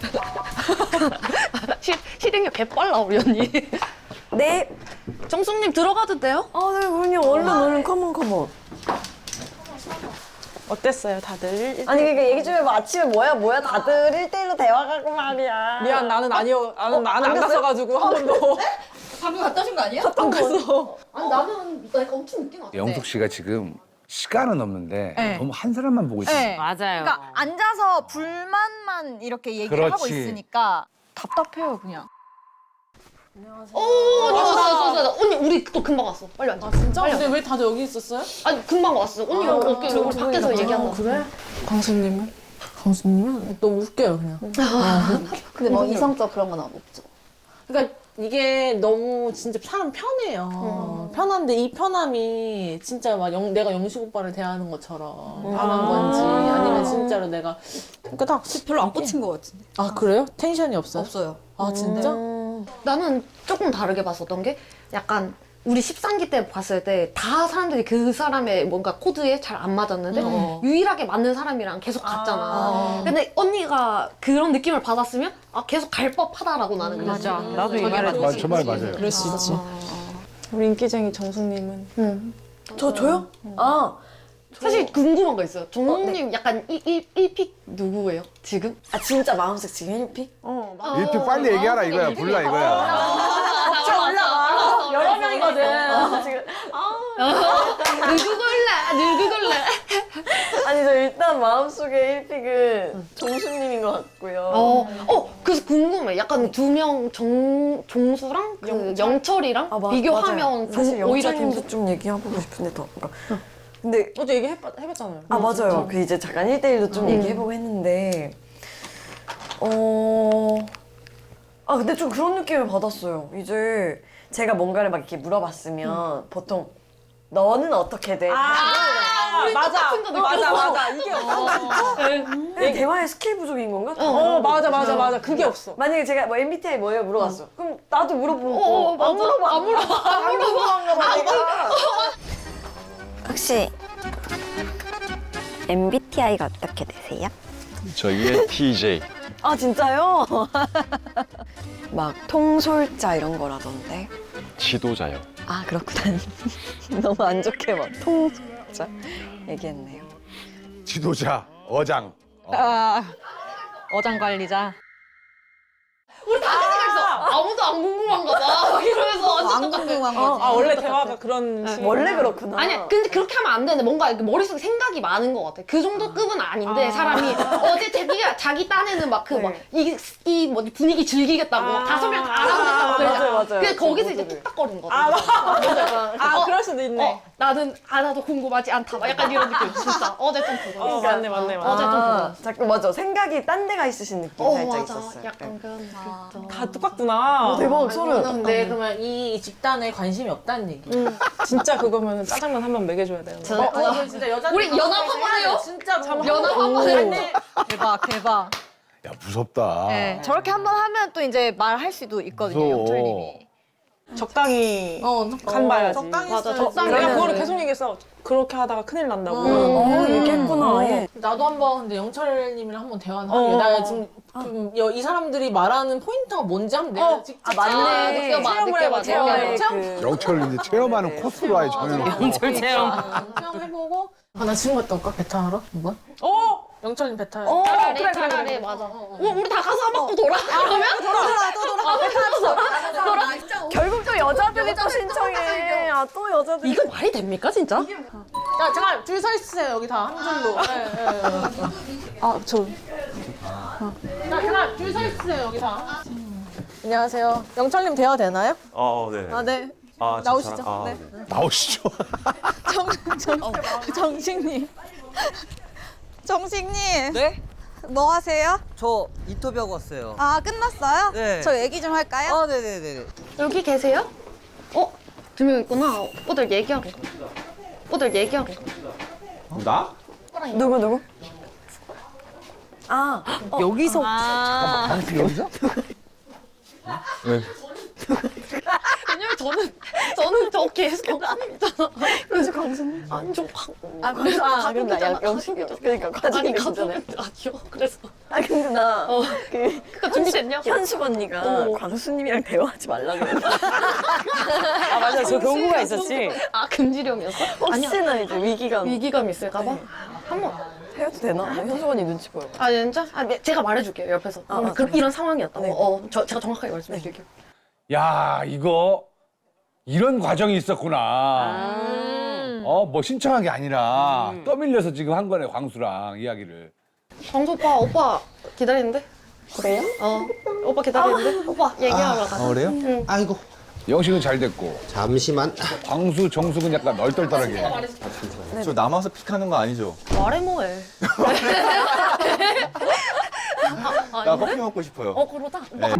시, 실행력 개빨라 우리 언니. 네. 정숙님 들어가도 돼요? 아, 네, 그럼요. 얼른, 얼른, 컴온, 컴온. 어땠어요, 다들? 아니, 그러니까 얘기 좀 해봐. 아침에 뭐야, 뭐야. 다들 1대1로 대화하고 말이야. 미안, 나는 아니요. 나는, 나는 안? 갔어가지고 한 번도. 방금 갔다 오신 거 아니야? 안 갔어. 아니 나는 나 약간 엄청 늦게 왔어. 영숙 씨가 지금 시간은 없는데 네. 너무 한 사람만 보고 있어. 네. 맞아요. 그러니까 앉아서 불만만 이렇게 얘기를 하고 그렇지. 있으니까 답답해요 그냥. 오 언니 왔어 왔어 왔어. 언니 우리 또 금방 왔어. 빨리 앉아. 진짜? 빨리 근데 왜 다들 여기 있었어요? 아니 금방 왔어. 언니 가 어깨 우리 밖에서 얘기한 거. 그래? 광수님은? 광수님은? 너무 웃겨요, 그냥. 근데 뭐 이성적 그런 건 없죠. 그러니까 이게 너무 진짜 사람 편해요. 편한데 이 편함이 진짜 막 영- 내가 영식 오빠를 대하는 것처럼 편한 건지 아니면 진짜로 내가 그러니까 딱 별로 안 꽂힌 것 같은데. 아 그래요? 텐션이 없어요? 없어요. 아 진짜? 나는 조금 다르게 봤었던 게 약간 우리 13기 때 봤을 때 다 사람들이 그 사람의 뭔가 코드에 잘 안 맞았는데 어. 유일하게 맞는 사람이랑 계속 갔잖아. 근데 언니가 그런 느낌을 받았으면 아 계속 갈 법하다라고 나는 그랬어. 맞아. 나도 이 말을 맞아, 저말 맞아요. 그럴 수 있지. 우리 인기쟁이 정숙님은 저, 저요? 아, 사실 궁금한 거 있어요. 정우님 약간 1, 일픽 누구예요? 지금? 아, 진짜 마음색 지금 1픽? 일픽 빨리 얘기하라 이거야. 불라 이거야. 올라가. 여러 명이거든. 누구걸래? 누구걸래? 아니, 저 일단 마음속에 1픽은 종수님인 것 같고요. 어, 어, 그래서 궁금해. 약간 두 명 정, 종수랑 그 영철? 이랑 아, 마- 비교하면 맞아요. 사실 종- 오히려 영철님도 종수. 좀 얘기해보고 싶은데 더. 그러니까. 근데 어제 얘기해봤, 해봤잖아요. 아 맞아요. 그 이제 잠깐 1대1도 좀 얘기해보고 했는데 어... 아 근데 좀 그런 느낌을 받았어요. 이제 제가 뭔가를 막 이렇게 물어봤으면 보통 너는 어떻게 돼? 아, 우리 맞아. 똑같은 거 맞아. 맞아. 이게 없어. 그냥 대화의 스킬 부족인 건가? 어, 맞아, 맞아, 맞아. 그게 없어. 만약에 제가 뭐 MBTI 뭐예요 물어봤어. 그럼 나도 물어보고 어, 어. 안 물어봐. 안 물어봐. 안 물어봐. 내가. 혹시 MBTI가 어떻게 되세요? 저 ENTJ. 아 진짜요? 막 통솔자 이런 거라던데. 지도자요. 아 그렇구나. 너무 안 좋게 막 통솔자 얘기했네요. 지도자, 어장. 어장 관리자. 우리 다 생각했어. 아무도 안 궁금한가 봐. 안. 궁금한 거지. 아, 원래 대화가 그런 식으로. 원래 그렇구나. 아니야, 근데 그렇게 하면 안 되는데 뭔가 이렇게 머릿속에 생각이 많은 것 같아. 그 정도 급은 아닌데 사람이 어제 자기가 자기 딴에는 막 그 막 이 이 뭐지 분위기 즐기겠다고 막 다섯 명 다 알아보겠다고 그래. 맞아요, 맞아요. 근데 거기서 이제 모두를. 뚝딱거리는 거야. 아, 맞아. 아, 어, 그럴 수도 있네. 어, 나는 하나도 궁금하지 않다. 막 약간 이런 느낌. 진짜 어제 좀 그거. 어, 맞네, 맞네, 맞네. 어제 좀 아, 자꾸 맞아. 생각이 딴 데가 있으신 느낌 어, 살짝 맞아. 있었어요. 약간 그런 느낌. 다 똑같구나. 어, 대박 소름. 근데 그러면 이 집단에 관심이 없다는 얘기. 진짜 그거면 짜장면 한 번 먹여줘야 거. 저- 어, 어, 우리 진짜 여자 우리 연합 한번 해요? 진짜 연합 한번 해요? 대박 대박. 야 무섭다. 네, 저렇게 한번 하면 또 이제 말할 수도 있거든요 무서워. 영철님이. 적당히 어, 간 봐야지. 적당히 맞아. 적당히 내가 해야지. 그거를 계속 얘기했어. 그렇게 하다가 큰일 난다고. 어, 얘기했구나. 예. 나도 한번 근데 영철님이랑 한번 대화는 어. 하게. 나 지금 좀 여- 이 사람들이 말하는 포인트가 뭔지 한번 내가 직접 아, 맞네. 느껴봐, 체험을 해봐, 체험을. 해봐. 체험 그 영철 이제 체험하는 코스로 아예 정해놓고. 영철 체험. 체험해보고 아 나 지금 갔다 올까? 베타 하러? 뭐야? 어! 영철님 베타 어, 차라리 그래, 그래, 차라리 그래. 맞아. 어, 우리 다 가서 한 바퀴 돌아. 그러면 결국 또 여자들이 또 신청해. 아, 또 여자들이. 이거 말이 됩니까 진짜? 야 잠깐 줄 서 있으세요 여기 다 한 줄로. 아 저. 어. 자 잠깐 줄 서 있으세요 여기 다. 안녕하세요. 영철님 대화 되나요? 어, 네. 아 네. 아, 저 나오시죠. 사람- 아, 네. 나오시죠. 정, 정, 정식님. 정식님. 네? 뭐 하세요? 저 인터뷰하고 왔어요. 아 끝났어요? 네. 저 얘기 좀 할까요? 아, 네네네. 여기 계세요? 어? 두 명 있구나. 오늘 얘기하고. 오늘 얘기하고. 나? 누구 누구? 아, 여기서 여기서? 왜? 왜냐면 저는 저는 저 계속 영수님이잖아. 그래서 강수님 아니 좀 방. 아, 그래서 아, 그럼 나 영- 영식이 그러니까 아니 과장님이잖아요. 가족 아니요. 그래서 아 근데 나 어. 그 그니까 준비됐냐고. 현숙 언니가 어. 광수님이랑 대화하지 말라 그랬는데 아 맞아 저 경고가 있었지. 아 금지령이었어? 아니야. 혹시나 이제 위기감 위기감 있을까봐? 한번. 해도 되나? 현숙 언니 눈치 보여. 아 진짜? 아 네, 제가 말해줄게요 옆에서. 아, 아, 그, 그래? 이런 상황이었다고. 네. 어, 저 제가 정확하게 말씀드릴게요. 야 이거 이런 과정이 있었구나. 어 뭐 신청한 게 아니라 떠밀려서 지금 한 거네 광수랑 이야기를. 광수 오빠 오빠 기다리는데? 그래요? 어 오빠 기다리는데? 오빠 얘기하러 가. 아, 그래요? 아이고. 영식은 잘 됐고 잠시만. 광수 정숙은 약간 널떨떨하게. 저 남아서 픽하는 거 아니죠? 말해 뭐해. 나 커피 먹고 싶어요. 어 그러다. 오빠 네.